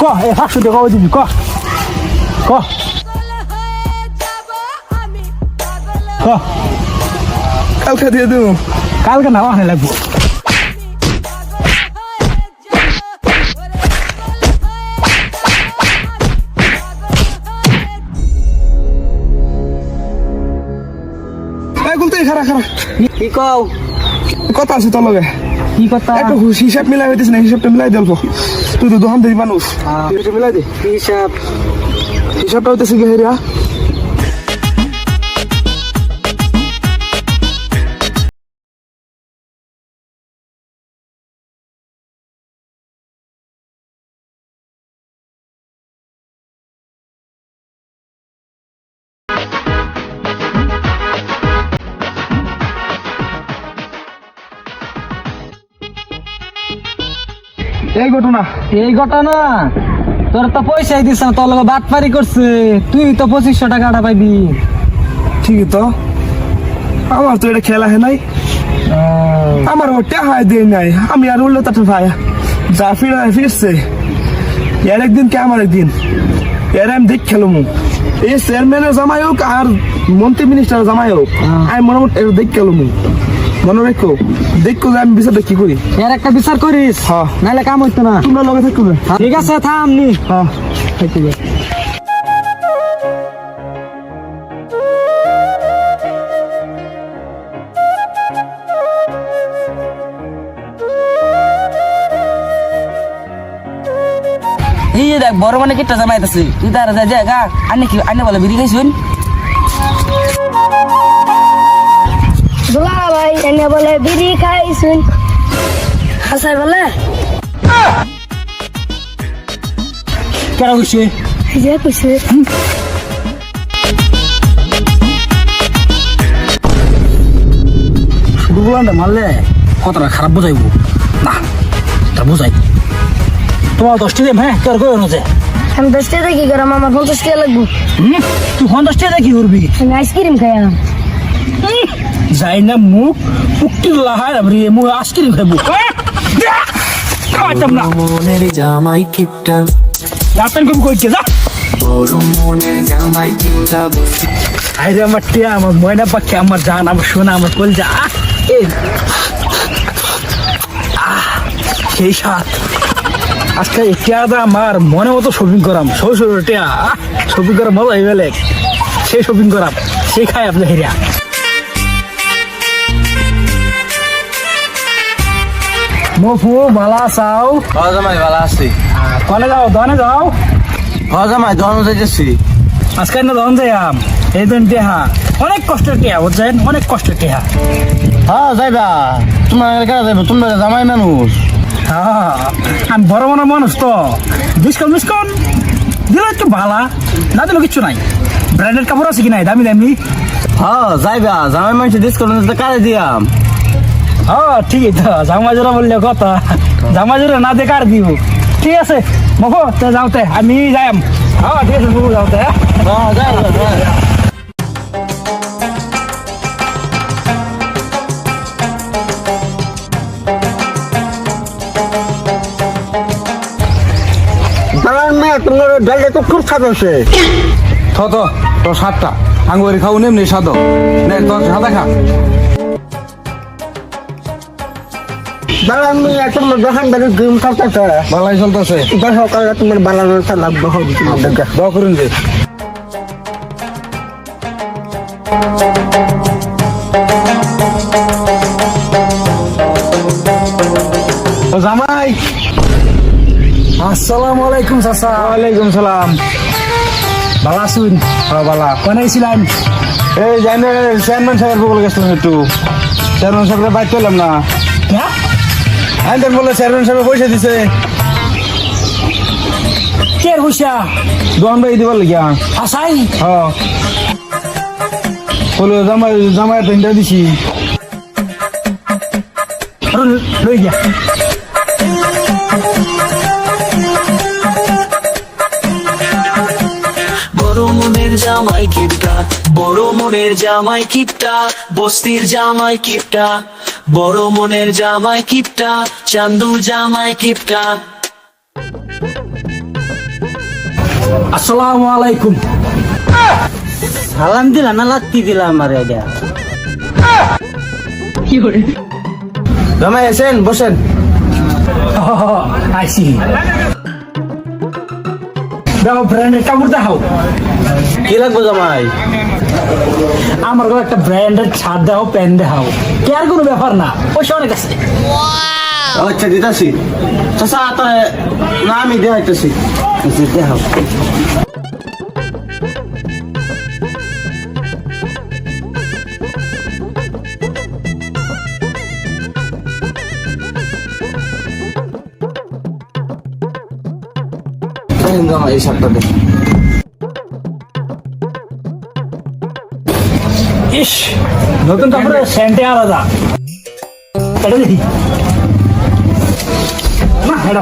ক এ পাঁচশো টাকা দিবি ক? ক। কালকে দিয়ে দেবো। কালকে না ওখানে লাগবো। খারা খারা কি কও? কথা আছে তোর লগে। কি কথা? একটু হিসাব মিলাই হইতেছে না হিসাবটা মিলাই দেবো তুই তো দোকান মানুষ। হিসাব দে। হিসাব? হিসাবটা হইতেছে কি এই ঘটনা। এই ঘটনা? তোর তো পয়সাই দিস না তোর লগে বাটপারি করছে। তুই তো পঁচিশশো টাকাটা পাইবি। ঠিকই তো। আমার তো এটা খেলা হয় নাই। আমার ওটা হায় দিয়ে নাই। আমি আর উল্লো তাতে ভাই যা ফিরে ফিরছে এর একদিন কে আমার একদিন? এর আমি দেখ খেলো মু এই চেয়ারম্যানের জামাই হোক আর মন্ত্রী মিনিস্টার জামাই হোক আমি মনে দেখ খেলো মু মনে রেখো দেখো যে আমি বিচারটা কি করি। এর একটা বিচার করিস। হ্যাঁ। নাহলে কাম হইতো না। তোমরা লগে থাকো ঠিক আছে থাম নি। হ্যাঁ ঠিক আছে এই যে দেখ বড় মানে কেটটা জামাইতেছে। তুই তার যা যা গা। আনে কি আনে বলে বিড়ি খাইছুন? দুলা এনে বলে বিড়ি খাইছুন। হাসাই বলে? কেন হইছে যে কইছে। শুধু বলান মারলে কতটা খারাপ বোঝাইব। না তা বোঝাই। তোমার দশটি দেম হ্যাঁ? তোর কই অনুযায়ী আমি দশ টাকা কি করাম আমার পঞ্চাশ টাকা লাগবো। হুম? তুই পঞ্চাশ টাকা কি করবি? আমি আইসক্রিম খাইলাম যাই না মুখ পুকটি লাহার রে মুখ খাওয়াইতাম না মনের জামাই কিপটা রাতেন কবি কইছে যা আমার সেই সাত আজকে এই টিয়াটা আমার মনে মতো শপিং করাম সৌ সৌ টিয়া শপিং করার মজা হয়ে গেলে সেই শপিং করাম সেই খাই আপনি হেরিয়া মফু মালা চাও হ্যাঁ জামাই ভালো আছি। কলে যাও দনে যাও। হ্যাঁ জামাই দোকান যাইতেছি। আজকে না দন যাইয়াম। এই দিন টেহা। অনেক কষ্টের টেহা বুঝছেন? অনেক কষ্টের টেহা। হ্যাঁ যাইবা। তোমার কাছে যাইবা তোমরা জামাই মানুষ। হ্যাঁ, আমি বড় মনে মানুষ তো। ডিসকাউন্ট ডিসকাউন্ট দিলে একটু ভালা না দিলে কিচ্ছু নাই। ব্র্যান্ডেড কাপড় আছে কি নাই? দামি দামি। হ্যাঁ যাইবা। জামাই মানুষ ডিসকাউন্ট কারে দিয়াম? হ্যাঁ ঠিকই তো জামা বললে কথা জামা জোড়া না দেখে আর দিব? ঠিক আছে মকো তো যাওতে আমি যাইম। হ্যাঁ ঠিক আছে মকো যাওতে হ্যাঁ যাই যাই তোমার ডালটা তো খুব স্বাদ আছে। থ তো তোর সাতটা আঙ্গুরি খাও নেমনি সাদ নে তোর সাদা খা। আমি এখন দোকান থেকে গেম খেলতেছে ভালাই চলতেছে। সকালে তোমার বানানোর লাগবে হবে দোয়া করুন যে। জামাই। আসসালামু আলাইকুম চাচা। ওয়ালাইকুম সালাম। ভালো আছুন হ্যাঁ বালা। কোনে ছিলেন এই জানে চেয়ারম্যান সাহেবের বলে গেছিলাম একটু চেয়ারম্যান সাহেবের বাইক পেলাম না। হ্যাঁ আইন বলে চেয়ারম্যান সাহেব পয়সা দিছে। কে হুইসা দোকান বাই দিবার লাগিয়া। হাসাই হ্যাঁ। বলে জামাই জামাই তিনটা দিছি। লই গিয়া। মনের জামাই কিপটা বড় মনের জামাই কিপটা বস্তির জামাই কিপটা। বড় মনের জামাই কিপটা চান্দু জামাই কিপটা। আসসালামু আলাইকুম। সালাম দিলাম না লাত্তি দিলাম আমার এটা। জামাই এসেন বসেন। আইসি। দেখো ব্র্যান্ডের কাপড় দেখাও। কি লাগবে জামাই? আমার কাছে একটা ব্র্যান্ডের ছাদ দেখাও প্যান্ট দেখাও। কে আর কোনো ব্যাপার না। পয়সা অনেক আছে। আচ্ছা দিতাছি। চাচা না আমি দেখাইতেছি। দেখাও। এই শার্টটা দে ইস নতুন আলাদা এটা দেখি না এটা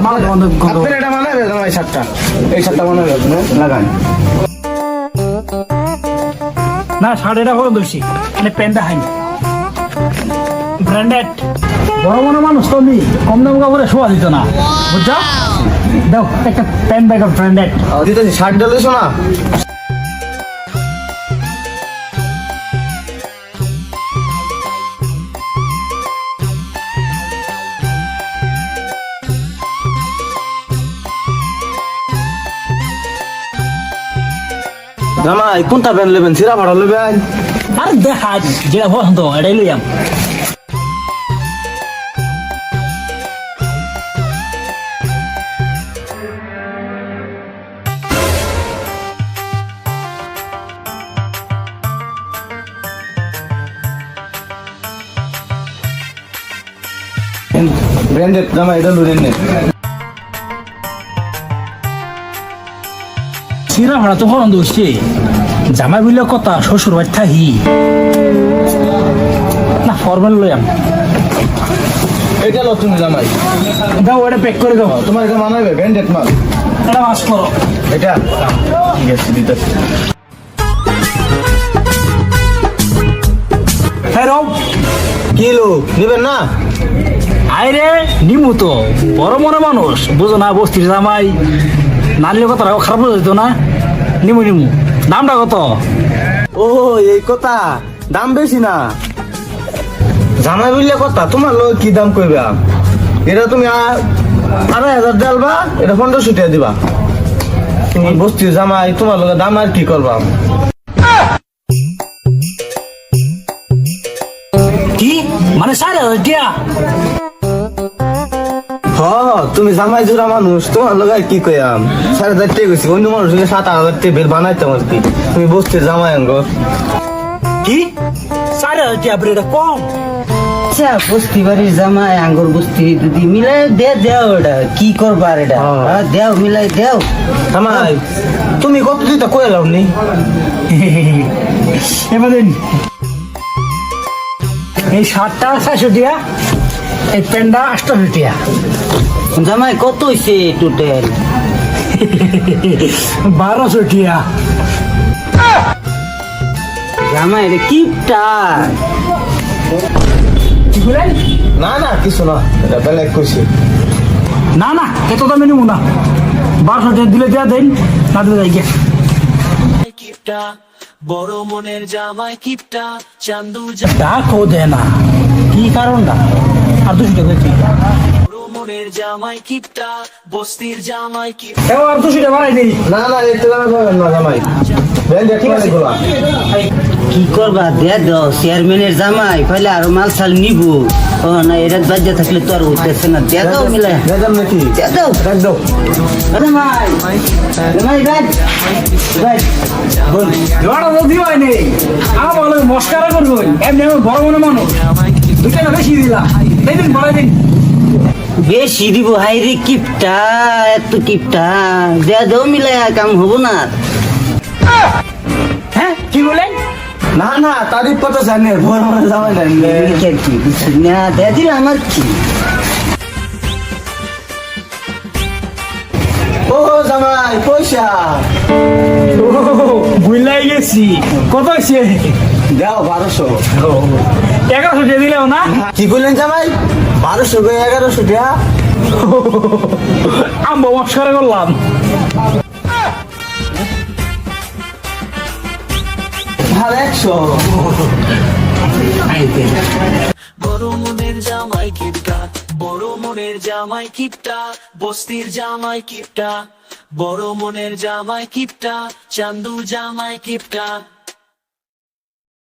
এটা মানাবে জামাই শার্টটা এই শার্টটা লাগান না শার্ট এটা করে দোষী মানে প্যান্টটা হাই ব্র্যান্ডেড বড় বড় মানুষ তো আমি কম দাম কাপড়ে শোয়া দিত না বুঝছ দাও একটা প্যান্ট ব্যাগ ব্র্যান্ডেড দিতেছি শার্ট দিতেছো না জামাই কোনটা প্যান্ট নেবেন? সিরা ভাড়া নেবেন? আর দেখা যেটা পছন্দ এটাই লইয়াম। ব্র্যান্ডেড জামাই এটা লুরেন নে সিরা ভাড়া তো জামাই বললে কথা শ্বশুর বাড়ি থাকি না ফরমাল লইয়াম এটা লো তুমি জামাই দাও এটা প্যাক করে দাও তোমার এটা মানাবে ব্র্যান্ডেড মাল এটা মাস করো এটা ঠিক আছে দিতেছি হ্যাঁ রও কি লোক নেবেন না আইরে নিমু তো। বড় মনে মানুষ বুঝো না বস্তির জামাই। নানির কথা রাখো খারাপ যেত না? নিমু নিমু। দামটা কত? ও এই কথা দাম বেশি না। জামাই বললে কথা তোমার লোক কি দাম কইবা? এটা তুমি আড়াই হাজার ডালবা এটা পনেরোশো টাকা দিবা। তুমি বস্তির জামাই তোমার লোক দাম আর কি করবা? কি? মানে সাড়ে হাজার টিয়া হ তুমি জামাই জোড়া মানুষ তোমার লোক কি কইয়াম? সাড়ে টাকা গেছি অন্য মানুষ হলে সাত আট হাজার টাকা বের বানাইতাম আর কি। তুমি বস্তির জামাই আঙ্গ। কি? সাড়ে হাজার এটা কম? আচ্ছা বস্তি বাড়ির জামাই আঙ্গুর বস্তি যদি মিলাই দে দেও এটা কি এটা? দেও মিলাই দেও। তুমি কত দিতে কইলাম নি? এবার দিন। এই শার্টটা চারশো টিয়া এই প্যান্টটা আটশো টিয়া। জামাই কত হইছে টোটাল বারোশো টিয়া। জামাই এটা কিপটা? কি না না কিছু না এটা বেলেগ কইছি। না না এত দামে নিবো না। বারোশো টিয়া দিলে দেয়া দেন না দিলে যাই গিয়া। বড় মনের জামাই কিপটা চান্দু ডাকও দেয় না কি কারণটা? আর দুশো টাকা দিচ্ছি জামাই কিপটা বস্তির জামাই কিপটা। এও আর দুশো টাকা বাড়াই না না এতে দামে না জামাই। কি করবা? দে দাও চেয়ারম্যানের জামাই পহলে আরও মাল সাল নিব। ও না এরা বাজ্যা থাকলে তো আর হইতেছে না। দে দাও মিলে। দাম নাকি? দে দাও। রাখ দাও। জামাই। জামাই রাজ রাজ বল। জোড়া তো দিবাই নেই আমার বলে মস্কারা করব। এমনি আমার বড় মনে মানুষ। দুই বেশি দিলাম। দিন বড়াই দিন। বেশি দিব হাই রে কিপটা এত কিপটা। দে দাও মিলে কাম হব না। হ্যাঁ কি বলেন না না তারিফ কত জানে না দে দিলে আমার কি? ও জামাই পয়সা। ও গেছি। কত দাও বারোশো। এগারোশো দিয়ে দিলেও না? কি বললেন জামাই? বারোশো করে এগারোশো টাকা আমি মস্কার করলাম। একশো। বড় মনের জামাই কিপটা বড় মনের জামাই কিপটা বস্তির জামাই কিপটা বড় মনের জামাই কিপটা চান্দু জামাই কিপটা।